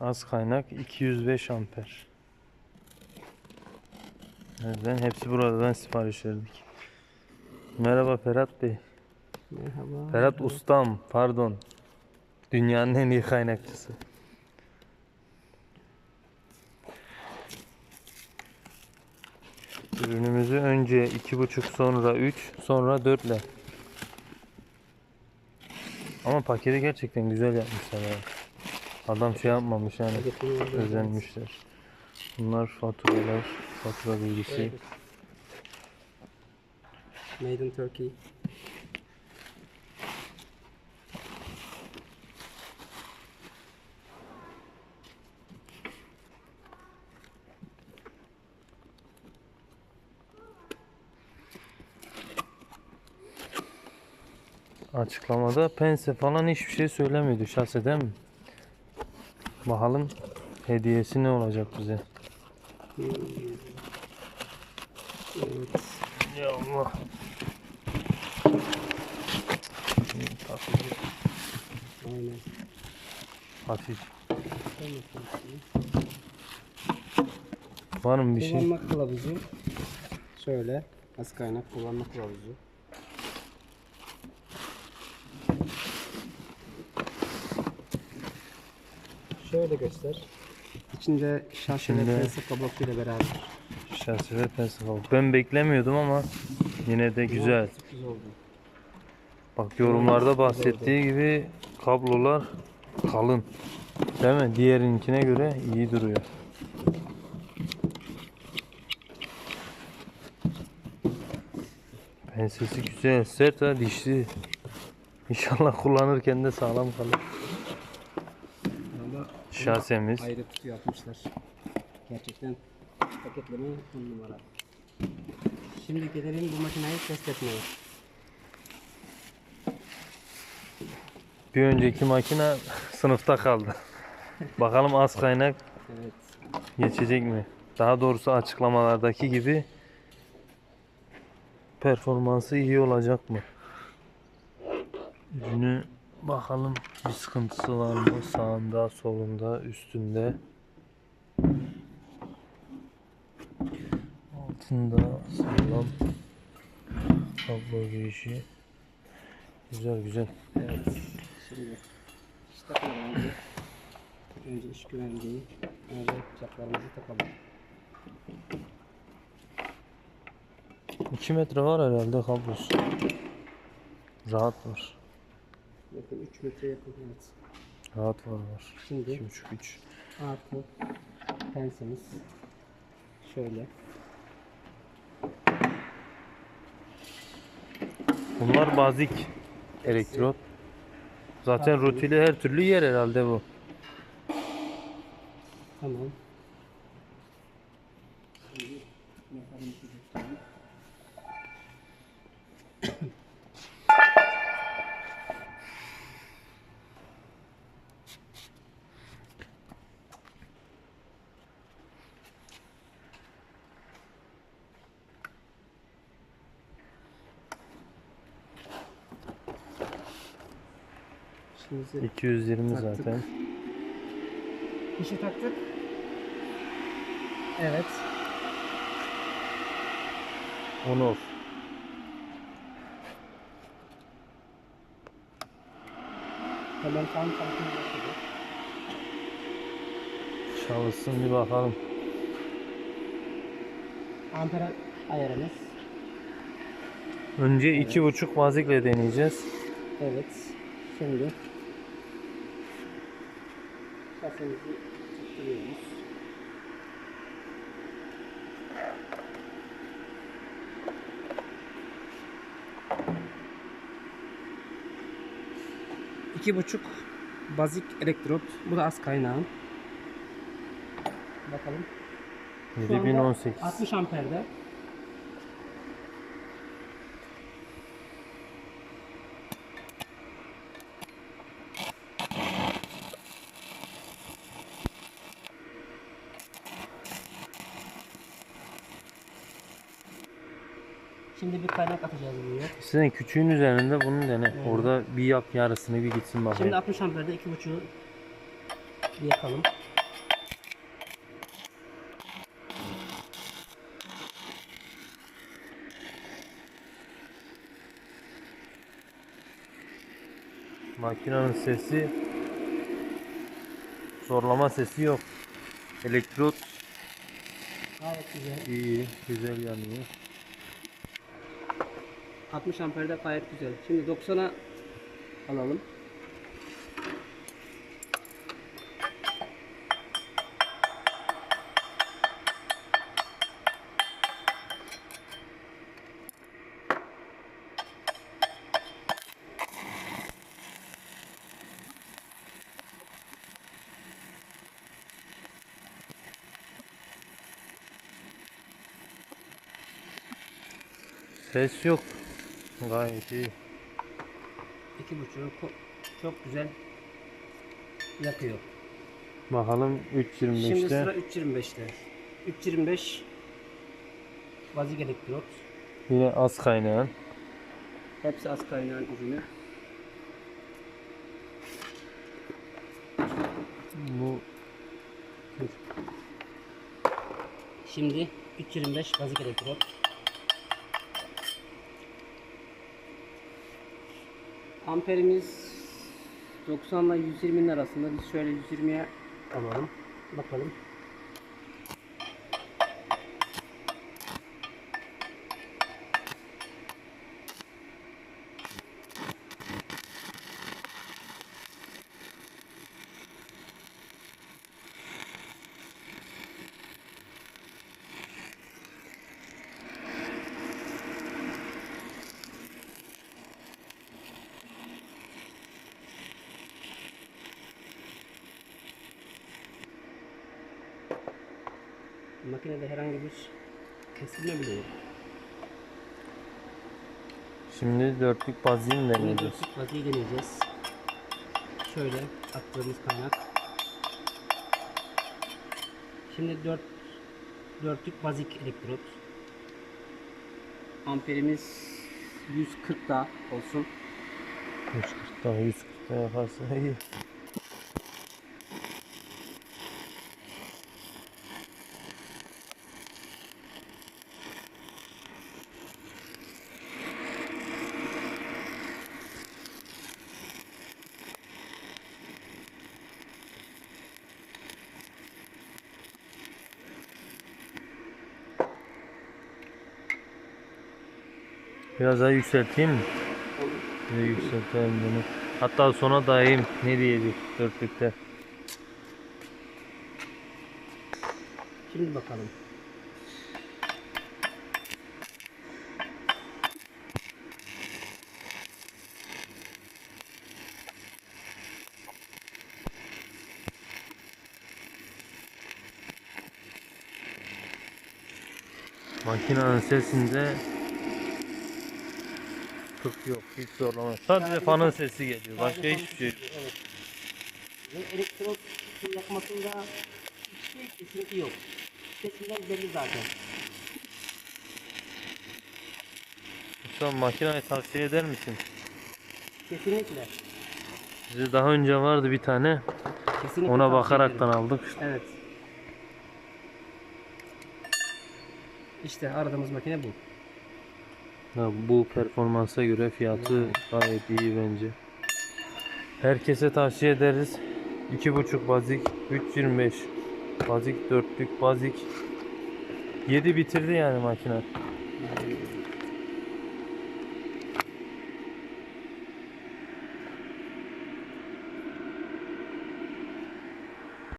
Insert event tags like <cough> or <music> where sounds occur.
Az kaynak 205 amper. Nereden? Hepsi buradan sipariş verdik. Merhaba Ferhat Bey. Merhaba. Ferhat Ustam, pardon. Dünyanın en iyi kaynakçısı. Ürünümüzü önce iki buçuk sonra 3 sonra 4 ile. Ama paketi gerçekten güzel yapmışlar ya. Adam şey yapmamış yani. Özenmişler. Bunlar faturalar, fatura bilgisi. Made in Turkey. Açıklamada pense falan hiçbir şey söylemiyordu şahsen değil mi? Bakalım hediyesi ne olacak bize. Evet. Ya Allah. Hafif. Var mı bir şey? Kullanma kılavuzu. Şöyle. Az kaynak kullanma kılavuzu. Şöyle göster. İçinde şarj ve İçinde- pense kablosuyla beraber. Şahsi ve pense kablo. Ben beklemiyordum ama yine de güzel. Bak yorumlarda bahsettiği gibi kablolar kalın. Değil mi? Diğerinkine göre iyi duruyor. Pensesi güzel, sert ha dişli. İnşallah kullanırken de sağlam kalır. Şasemiz. ayrı kutu yapmışlar. Gerçekten paketleme on numara. Şimdi gelelim bu makineyi test etmeye. Bir önceki makine <laughs> sınıfta kaldı. Bakalım az kaynak Evet. geçecek mi? Daha doğrusu açıklamalardaki gibi performansı iyi olacak mı? Ürünü bakalım bir sıkıntısı var mı? Sağında, solunda, üstünde. Altında sağlam kablo girişi. Güzel güzel. Evet. Şimdi işte önce. Önce iş güvenliği. Önce çaplarımızı takalım. 2 metre var herhalde kablosu. Rahat var. Bakın 3 metre yakın. Evet. Rahat var var. Şimdi 2,5 3. artı pensemiz. Şöyle. Bunlar bazik elektrot. Zaten rotili her türlü yer herhalde bu. Tamam. Şimdi 220 Taktık. zaten. Fişi taktık. Evet. On off. Hemen tam tanıtım başladı. Çalışsın bir bakalım. Amper ayarımız. Önce iki buçuk vazikle deneyeceğiz. Evet. Şimdi şasemizi tutturuyoruz. İki buçuk bazik elektrot. Bu da az kaynağın. Bakalım. Şu anda 7018. 60 amperde. Şimdi bir kaynak atacağız buraya. Sizin küçüğün üzerinde bunun dene. Evet. Orada bir yap yarısını bir gitsin bakayım. Şimdi 60 amperde 2.5'u yakalım. Makinenin sesi zorlama sesi yok. Elektrot Gayet güzel. İyi, güzel yanıyor. 60 amperde gayet güzel. Şimdi 90'a alalım. Ses yok. Gayet iyi. 2.5'u ko- çok güzel yakıyor. Bakalım Şimdi 3.25'te. sıra 3.25'te. 3.25 Vazik elektrot. Yine az kaynağın. Hepsi az kaynağın ürünü. Bu Şimdi 3.25 Vazik elektrot. Amperimiz 90 ile 120'nin arasında. Biz şöyle 120'ye alalım. Bakalım. Makinede herhangi bir kesilme bile yok. şimdi dörtlük bazin Şimdi deneyeceğiz. dörtlük vaziyi deneyeceğiz. Şöyle attığımız kaynak. Şimdi dört, dörtlük bazik elektrot. Amperimiz 140 da olsun. 140 daha 140 daha yaparsa iyi. Biraz daha yükselteyim mi? De yükseltelim bunu. Hatta sona dayayım. Ne diyecek dörtlükte. Şimdi bakalım. Makinenin sesinde tık yok. Hiç zorlama. Sadece fanın sesi geliyor. Başka hiçbir şey yok. Evet. Ve elektrot yakmasında hiçbir kesinti yok. Sesinden belli zaten. Usta makineyi tavsiye eder misin? Kesinlikle. Bize daha önce vardı bir tane. Kesinlikle Ona tavsiye bakaraktan ederim. aldık. Evet. İşte aradığımız makine bu. Ya bu performansa göre fiyatı gayet iyi bence. Herkese tavsiye ederiz. 2.5 bazik, 3.25 bazik, dörtlük bazik. 7 bitirdi yani makine.